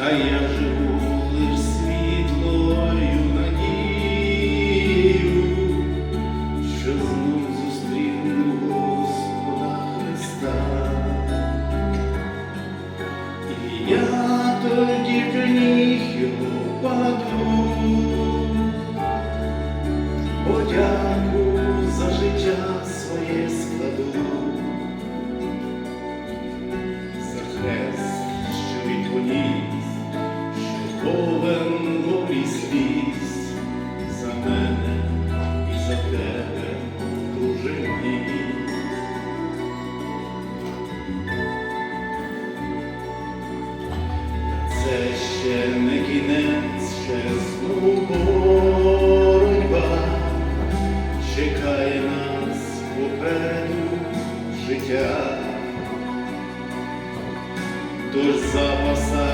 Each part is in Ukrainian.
Та я живу лиш світлою надією, що знов зустріну Господа Христа. І я тоді в ніг його паду, повен волі сліз, за мене і за тебе, друже мій. Це ще не кінець, ще знову боротьба, чекає нас попереду життя. Тож запасаю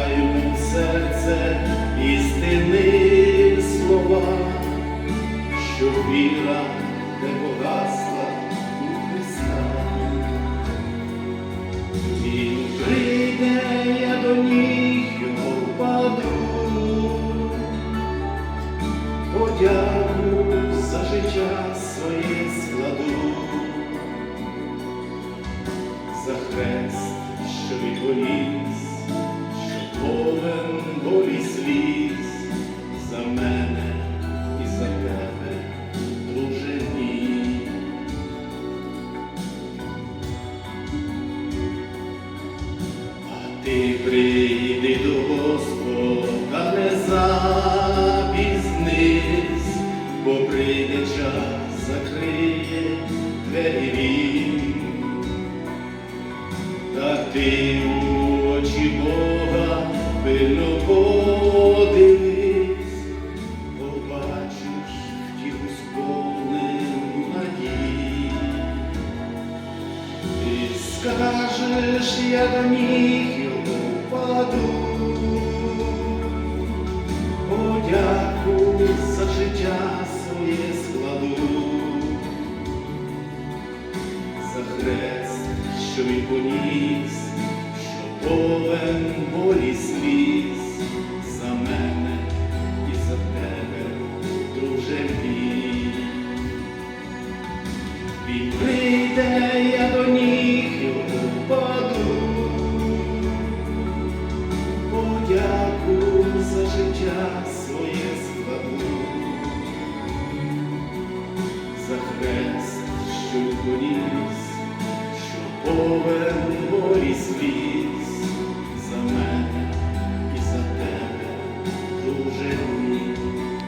серце істини слова, що віра не погасла у Христа. Він прийде, я до ніг його впаду, подяку за життя своє складу, за хрест, що що повен болі сліз, за мене і за тебе, друже мій. А ти прийди до Господа, не запізнись, бо прийде час, закриє двері він. Та ти пильно побачиш втіху сповнену надії. Скажеш, я до ніг його впаду, за життя своє складу, за хрест, що він поніс, повен болі сліз, за мене і за тебе, друже мій. Він прийде, я до ніг його впаду, подяку за життя